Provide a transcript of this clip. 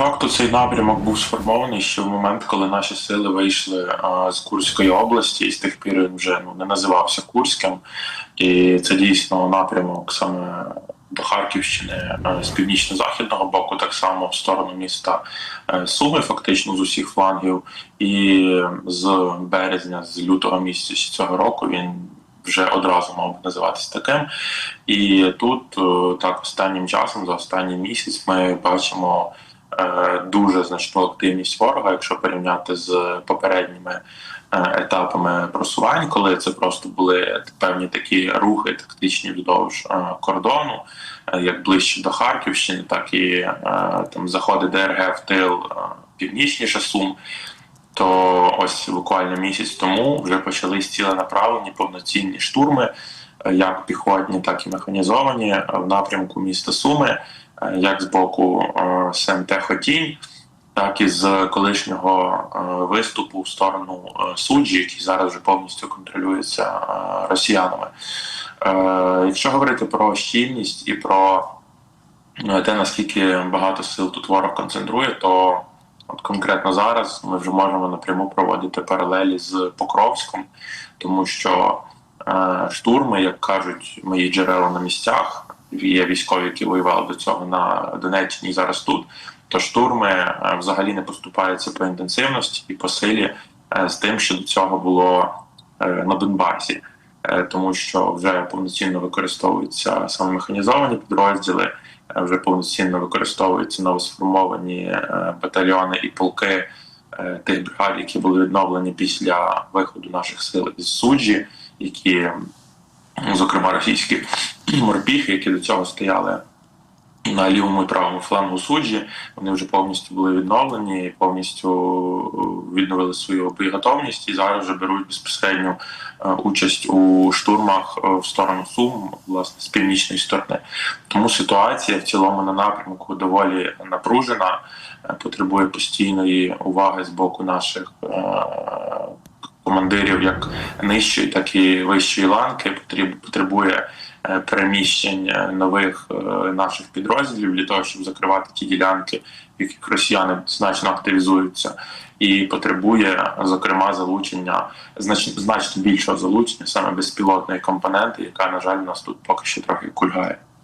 Факту цей напрямок був сформований ще в момент, коли наші сили вийшли а, з Курської області, і з тих пір він вже ну не називався Курським, і це дійсно напрямок саме до Харківщини а, з північно-західного боку, так само в сторону міста е, Суми, фактично з усіх флангів, і з березня, з лютого місяця цього року він. Вже одразу мав би називатися таким, і тут е, так останнім часом, за останній місяць, ми бачимо дуже значну активність ворога, якщо порівняти з попередніми е, етапами просувань, коли це просто були певні такі рухи тактичні вздовж е, кордону, е, як ближче до Харківщини, так і е, там заходи ДРГ в тил е, північніше Сум. То ось буквально місяць тому вже почались ціленаправлені повноцінні штурми, е, як піхотні, так і механізовані е, в напрямку міста Суми, е, як з боку е, СМТ Хотінь, так і з колишнього е, виступу в сторону е, суджі, який зараз вже повністю контролюється е, росіянами. Е, Якщо говорити про щільність і про е, те, наскільки багато сил тут ворог концентрує, то От конкретно зараз ми вже можемо напряму проводити паралелі з Покровськом, тому що е, штурми, як кажуть мої джерела на місцях, є військові, які воювали до цього на Донеччині і зараз тут. То штурми е, взагалі не поступаються по інтенсивності і по силі е, з тим, що до цього було е, на Донбасі, Е, тому що вже повноцінно використовуються саме механізовані підрозділи е, вже повноцінно використовуються новосформовані е, батальйони і полки е, тих бригад, які були відновлені після виходу наших сил із суджі, які, зокрема, російські морпіхи, які до цього стояли на лівому і правому флангу суджі, вони вже повністю були відновлені, повністю е, відновили свою боєготовність і зараз вже беруть безпосередню е, участь у штурмах е, в сторону Сум, власне, з північної сторони. Тому ситуація в цілому на напрямку доволі напружена, потребує постійної уваги з боку наших командирів, як нижчої, так і вищої ланки. Потребує е, переміщень е, нових е, наших підрозділів для того, щоб закривати ті ділянки, в яких росіяни значно активізуються, і потребує зокрема залучення значно значно більшого залучення саме безпілотної компоненти, яка на жаль у нас тут поки що трохи кульгає.